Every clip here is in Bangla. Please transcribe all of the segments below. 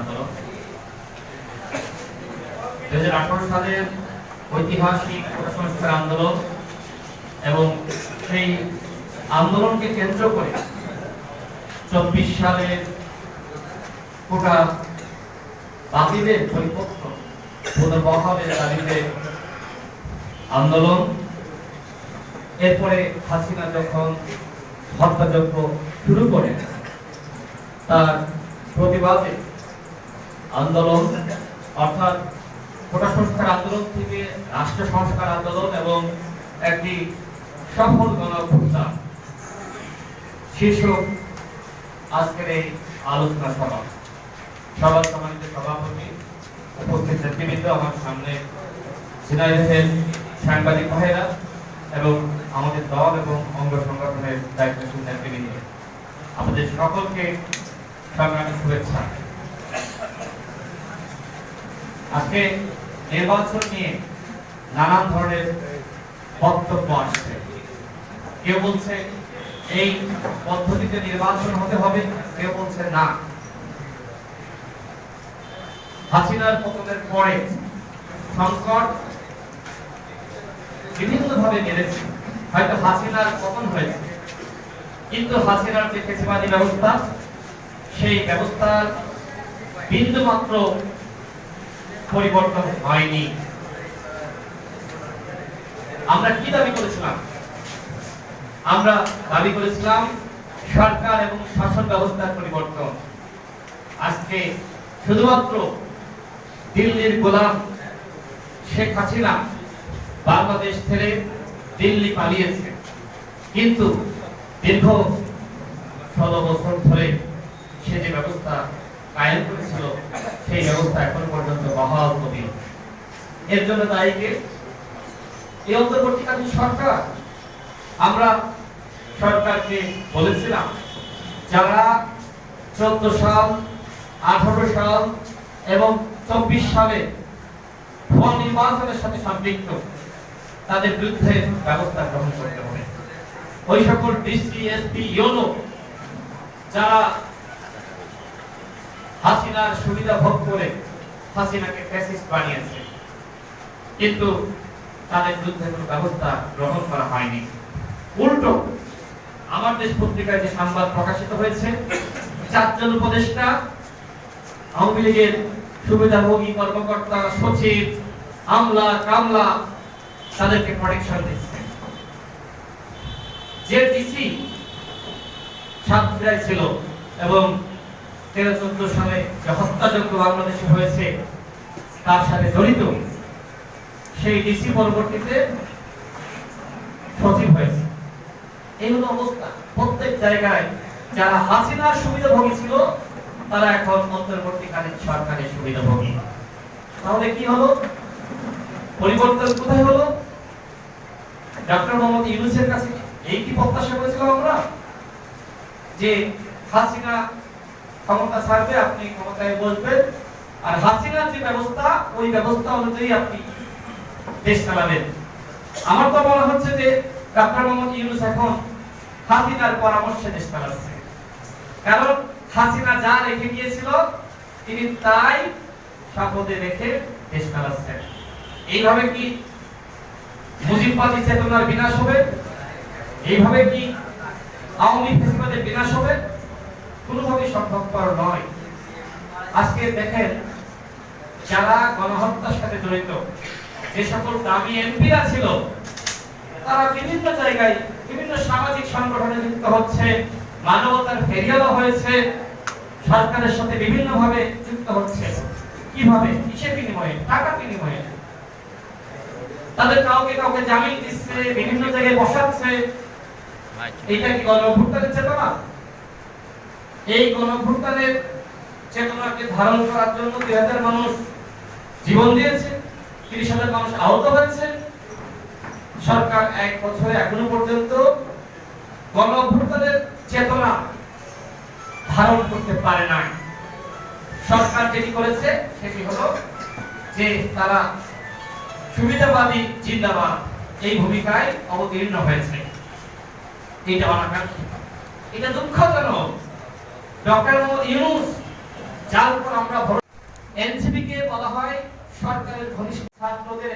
আন্দোলন ঐতিহাসিক কোটা সংস্কার আন্দোলন এবং সেই আন্দোলনকে কেন্দ্র করে চব্বিশ সালের বাতিলের পুনর্বহালের দাবিতে আন্দোলন, এরপরে হাসিনা যখন হত্যাযজ্ঞ শুরু করে, তার প্রতিবাদে আন্দোলন, অর্থাৎ কোটা সংস্কার আন্দোলন থেকে রাষ্ট্র সংস্কার আন্দোলন এবং একটি সফল গণঅভ্যুত্থান। শীর্ষক আজকের এই আলোচনা সভা। সবার সম্মানিত সভাপতি উপস্থিত নেতৃবৃন্দ, আমার সামনে ঝিনাইদহের সাংবাদিক ভাইয়েরা এবং আমাদের দল এবং অঙ্গ সংগঠনের দায়িত্বশীল নেতৃবৃন্দ। আমাদের সকলকে সংগ্রামী শুভেচ্ছা। আজকে নির্বাচন নিয়ে নানান ধরনের বক্তব্য আসছে। কেউ বলছে এই পদ্ধতিতে নির্বাচন হতে হবে, কেউ বলছে না। হাসিনার পতনের পরে সংকট বিভিন্নভাবে বেড়েছে। হয়তো হাসিনার পতন হয়েছে, কিন্তু হাসিনার যে ফেসিবাদী ব্যবস্থা, সেই ব্যবস্থার বিন্দু মাত্র পরিবর্তন হয়নি। আমরা কি দাবি করেছিলাম? আমরা দাবি করেছিলাম সরকার এবং শাসন ব্যবস্থার পরিবর্তন। আজকে শুধুমাত্র দিল্লির গোলাম শেখ হাসিনা বাংলাদেশ ছেড়ে দিল্লি পালিয়েছে। কিন্তু দীর্ঘ ষোলো বছর ধরে সে যে ব্যবস্থা কায়েম করেছিল, সেই ব্যবস্থা এখন পর্যন্ত বহাল কবি এর জন্য দায়ী কে? এই অন্তর্বর্তীকালীন সরকার। আমরা সরকারকে বলেছিলাম, যারা চোদ্দ সাল, আঠারো সাল এবং চব্বিশ সালে ভুয়া নির্বাচনের সাথে সম্পৃক্ত, তাদের বিরুদ্ধে ব্যবস্থা গ্রহণ করতে হবে। ওই সকল ডিসি, এসপি, ইউনো, যারা হাসিনার সুবিধা ভোগ করে হাসিনাকে ফ্যাসিস্ট বানিয়েছে। কিন্তু তাদের বিরুদ্ধে কোনো ব্যবস্থা গ্রহণ করা হয়নি। উল্টো, আমার দেশ পত্রিকায় যে সংবাদ প্রকাশিত হয়েছে, চারজন উপদেষ্টা, আওয়ামী লীগের সুবিধাভোগী কর্মকর্তা, সচিব, আমলা, কামলা, তাদেরকে প্রোটেকশন দিচ্ছে। যে ডিসি সাতক্ষীরায় ছিল এবং তেরো চোদ্দ সালে যে হত্যাযজ্ঞ বাংলাদেশে হয়েছে, তার সাথে জড়িত সেই ডিসি পরবর্তীতে সচিব হয়েছে। এই হলো অবস্থা। প্রত্যেক জায়গায় যারা হাসিনার সুবিধাভোগী ছিল, তারা এখন অন্তর্বর্তীকালীন সরকারের সুবিধাভোগী। তাহলে কি হলো? পরিবর্তন কোথায় হলো? ডক্টর মোহাম্মদ ইউনুসের কাছে। এই কি প্রত্যাশা করেছিলাম আমরা? যে হাসিনা ক্ষমতা ছাড়বে আপনি ক্ষমতায় বসবেন। আর হাসিনার যে ব্যবস্থা, ওই ব্যবস্থা অনুযায়ী আপনি দেশ চালাবেন। আমার তো মনে হচ্ছে যে ডক্টর মোহাম্মদ ইউনুস এখন হাসিনার পরামর্শে দেশ চালাচ্ছে। কারণ হাসিনা যা রেখে গিয়েছিল তিনি তাই শপথে রেখে দেশ চালাচ্ছেন। এইভাবে কি মুজিববাদী চেতনার বিনাশ হবে? এইভাবে কি আওয়ামী ফেসিবাদের বিনাশ হবে? কোনোভাবেই সম্ভবপর নয়। আজকে দেখেন, যারা গণহত্যার সাথে জড়িত, যে সকল দামি এমপিরা ছিল, তারা বিভিন্ন জায়গায় বিভিন্ন সামাজিক সংগঠনে যুক্ত হচ্ছে, মানবতার ফেরিয়ালা হয়েছে, সরকারের সাথে বিভিন্ন ভাবে যুক্ত হচ্ছে। কীভাবে? কিসের বিনিময়ে? টাকা বিনিময়ে। তাদের কাউকে কাউকে জামিন দিচ্ছে, বিভিন্ন জায়গায় বসাচ্ছে। এটা কি গণভুত্থানের চেতনা? এই গণভুত্থানের চেতনাকে ধারণ করার জন্য দুই হাজার মানুষ জীবন দিয়েছে, তিরিশ হাজার মানুষ আহত হয়েছে। সরকার এক বছরে এখনও পর্যন্ত গণ অভ্যুত্থানের চেতনা ধারণ করতে পারে না সরকার যেটি করেছে, সেটি হলো যে তারা সুবিধাবাদী জিন্দাবাদ, এই ভূমিকায় অবতীর্ণ হয়েছে। এটা অনাকাঙ্ক্ষিত। এটা দুঃখজনক। ডক্টর যার উপর বলা হয় সরকারের ঘনিষ্ঠ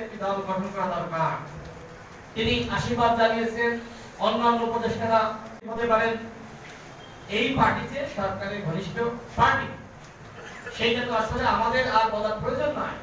একটি দল গঠন করা দরকার। তিনি আশীর্বাদ জানিয়েছেন, অন্যান্য হতে পারেন, এই পার্টিতে সরকারের ঘনিষ্ঠ পার্টি। সেইটা তো আসলে আমাদের আর বলার প্রয়োজন নাই।